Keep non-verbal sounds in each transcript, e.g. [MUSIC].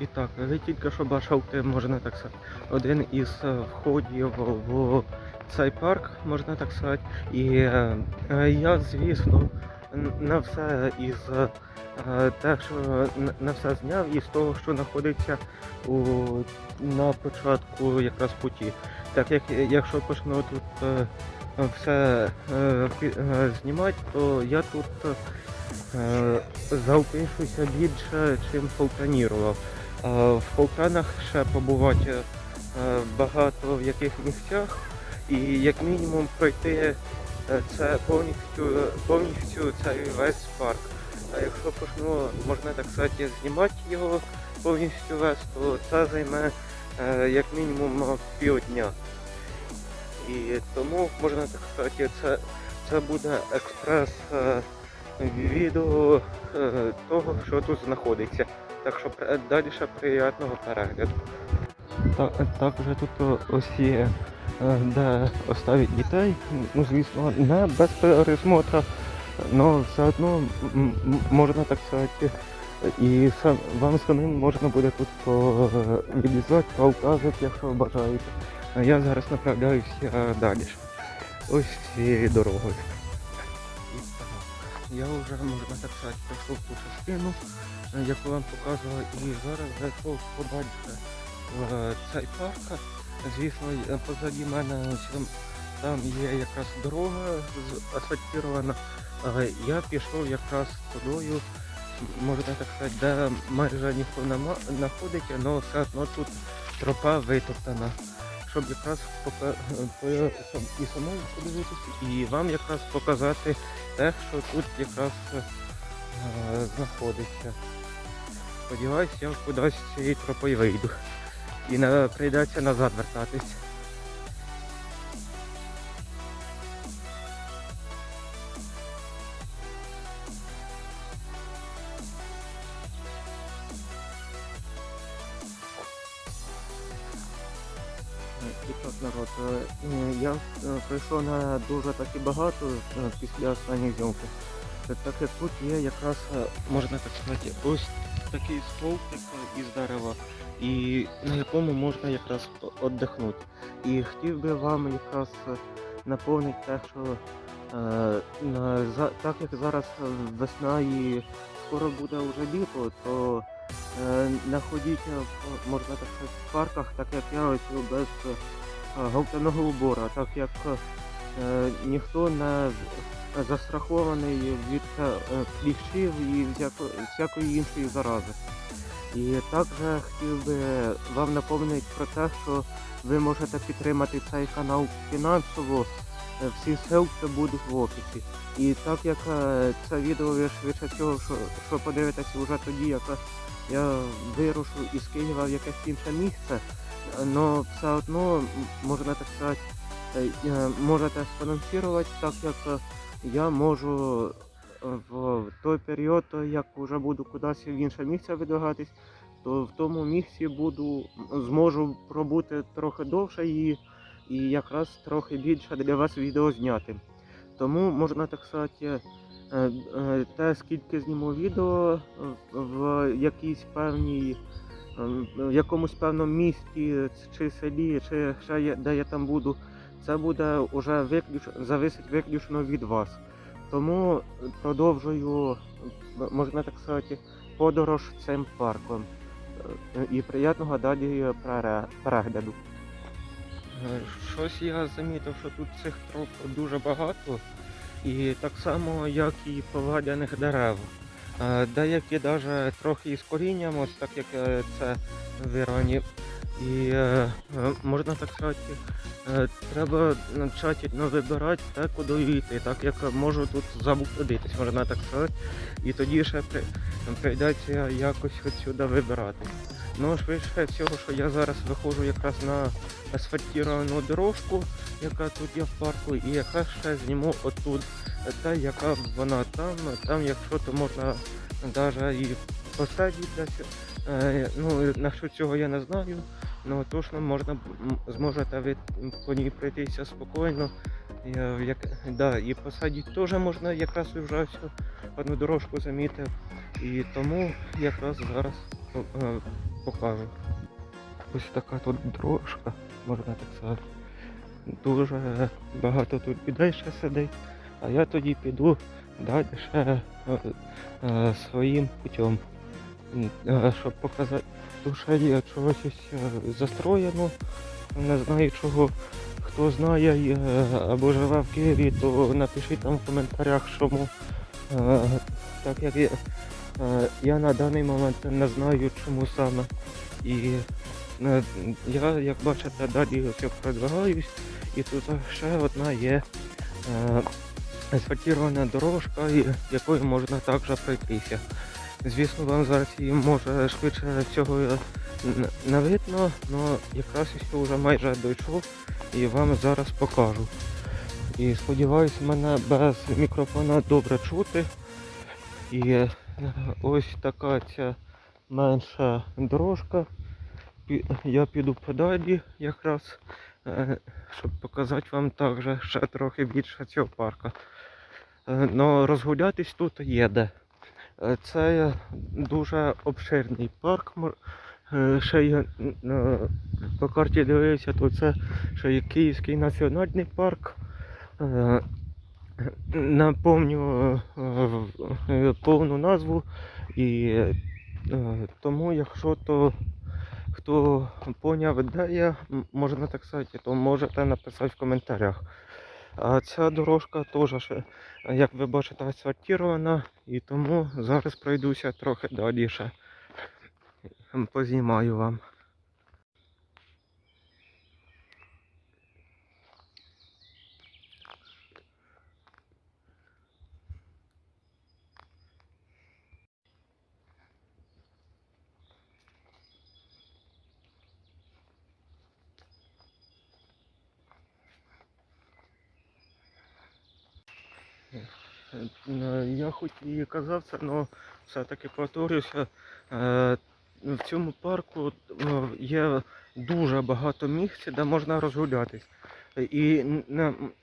І так, ви тільки що бачите, можна так сказати, один із е, входів в цей парк, можна так сказати. І е, е, я, звісно, на все із те, що на все зняв із того, що знаходиться у, на початку якраз путі. Так як якщо почну тут все знімати, то я тут заупишуся більше, чим фолтанірував. А в Полтанах ще побувати е, багато в яких місцях і як мінімум пройти е, це повністю, повністю цей весь парк. А якщо почну, можна так сказати, знімати його повністю весь, то це займе е, як мінімум півдня. І тому можна так сказати, це, це буде експрес е, відео е, того, що тут знаходиться. Так що далі ще приємного перегляду. Так, також тут ось є е, де оставити дітей. Ну, звісно, не без пересмотру, але все одно можна так сказати. І вам самим можна буде тут відрізати, показати, якщо бажаєте. Я зараз направляюся далі. Ось цією дорогою. Я вже, можна так сказати, пройшов ту частину, е, яку вам показував, і зараз зайшов подальше в е, цей парк. Звісно, позаді мене там, є якраз дорога з- асфальтирована. Е, Я пішов якраз тудою, можна так сказати, де майже ніхто нема- знаходиться, але все одно тут тропа витоптана. Щоб якраз [LAUGHS] і самому подивитися, і вам якраз показати те, що тут якраз е, знаходиться. Сподіваюсь, я кудись цією тропою вийду. І не прийдеться назад вертатись. Народ, е, я е, прийшов на дуже таки багато е, після останньої зйомки. Так як тут є якраз, можна так сказати, ось такий стовпик із дерева, і на якому можна якраз віддихнути. І хотів би вам якраз наповнити те, що так як зараз весна і скоро буде вже літо, то не ходіть, е, можна так сказати, в парках, так як я ось без е, говтяного убора, так як е, ніхто не застрахований від е, кліщів і всяко- всякої іншої зарази. І також хотів би вам напомнити про те, що ви можете підтримати цей канал фінансово. Е, Всі ссылки будуть в описі. І так як е, це відео ви швидше всього, що, що подивитеся вже тоді, як е, я вирушу із Києва в якесь інше місце, але все одно можна так сказати, е, можете спонсорувати, так як е, я можу е, в той період, як вже буду кудись в інше місце видвигатись, то в тому місці буду зможу пробути трохи довше і, і якраз трохи більше для вас відео зняти. Тому можна так сказати, е, е, те, скільки зніму відео в- якійсь певній, в якомусь певному місті чи селі, чи ще де я там буду, це буде вже виключ... зависить виключно від вас. Тому продовжую, можна так сказати, подорож цим парком. Е, І приємного далі перегляду. Е, Щось я замітив, що тут цих троп дуже багато, і так само, як і поваляних дерев. Е, Деякі навіть трохи із корінням, ось так як це це Ірані. І е, е, можна так сказати, е, треба тщательно вибирати те, куди йти, так як можу тут заблудитись, можна так сказати. І тоді ще прийдеться якось отсюди вибирати. Ну, швидше всього, що я зараз виходжу якраз на асфальтовану дорожку, яка тут є в парку, і яка ще зніму отут, та яка вона там, там якщо то можна навіть і посадити. Е, ну, насчет цього я не знаю, але точно можна зможете по ній пройтися спокійно. Як, да, і посадити теж можна якраз вже всю одну дорожку замітив. І тому якраз зараз е, покажу. Ось така тут дорожка, можна так сказати. Дуже багато тут людей ще сидить, а я тоді піду далі ще е, е, своїм путем. Е, Щоб показати, ще є чогось застроєно, не знаю чого. Хто знає або живе в Києві, то напишіть там в коментарях, чому. Так як я, я на даний момент не знаю, чому саме. І е, я, як бачите, далі ось продвигаюсь, і тут ще одна є е, асфальтована дорожка, якою можна також пройтися. Звісно, вам зараз її може швидше цього не видно, але якраз ось вже майже дійшов і вам зараз покажу. І сподіваюся, мене без мікрофона добре чути. І е, ось така ця менша дорожка. Я піду подалі якраз, е, щоб показати вам також ще трохи більше цього парка. Е, Но розгулятись тут є де. Е, Це дуже обширний парк. Ще я по карті дивився, то це ще є Київський національний парк. Напомню е, е, повну назву і е, тому, якщо то хто поняв, де можна так сказати, то можете написати в коментарях. А ця дорожка теж, як ви бачите, асфальтована, і тому зараз пройдуся трохи далі. Познімаю вам. Е, Я хоч і казав це, але все-таки повторюся. е, В цьому парку е, є дуже багато місць, де можна розгулятись. І,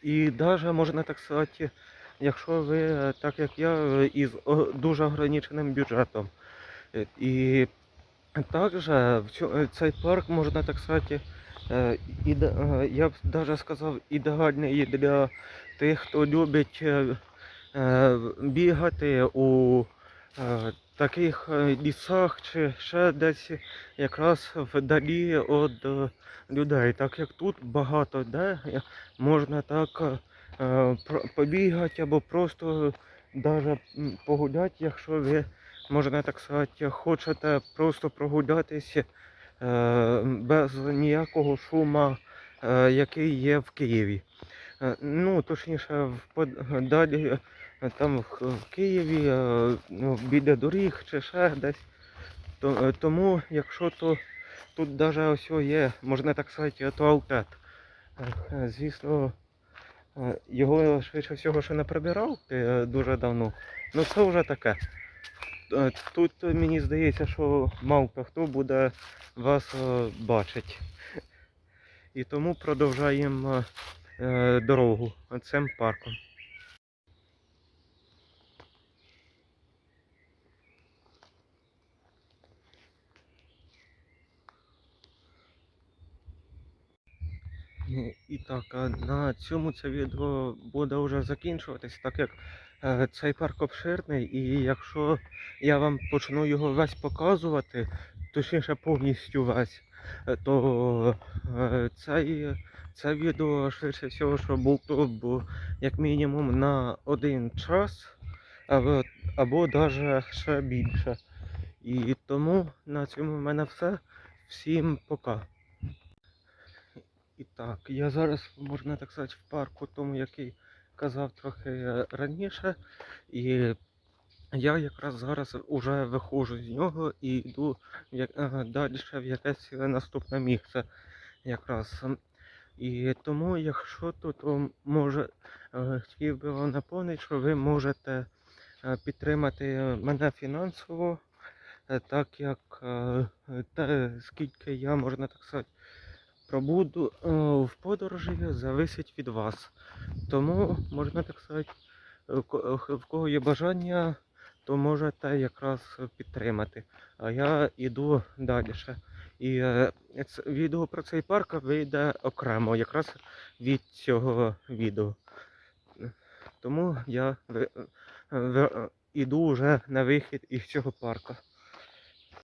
і навіть можна так сказати, якщо ви, е, так як я, е, із дуже ограниченим бюджетом. Е, І також е, цей парк можна так сказати, е, е, я б навіть сказав, ідеальний для тих, хто любить е, е, бігати у е, таких лісах чи ще десь якраз вдалі від людей. Так як тут багато де можна так побігати або просто навіть погуляти, якщо ви, можна так сказати, хочете просто прогулятися без ніякого шуму, е, який є в Києві. Е, Ну, точніше, далі е, там в, Києві, е, ну, біля доріг чи ще десь. Е, тому, якщо то тут навіть ось є, можна так сказати, туалет. Е, е, Звісно, е, його швидше всього ще не прибирав е, дуже давно. Ну це вже таке. Е, Тут е, мені здається, що мало хто буде вас е, бачить. І тому продовжаємо е, дорогу цим парком. Е, І так, на цьому це відео буде вже закінчуватись, так як е, цей парк обширний, і якщо я вам почну його весь показувати, точніше повністю весь, е, то е, цей, це відео швидше всього, що було як мінімум на один час, або, або навіть ще більше. І тому на цьому в мене все. Всім пока. І так, я зараз, можна так сказати, в парку, тому який казав трохи раніше. І я якраз зараз уже виходжу з нього і йду е, далі в якесь наступне місце. Якраз. І тому, якщо то, то може е, хотів би вам напомнити, що ви можете е, підтримати мене фінансово, е, так як е, те, скільки я, можна так сказати, пробуду е, в подорожі зависить від вас. Тому можна так сказати, е, е, в кого є бажання то можете якраз підтримати. А я йду далі. І е, відео про цей парк вийде окремо, якраз від цього відео. Тому я ви- е, е, вже на вихід із цього парку.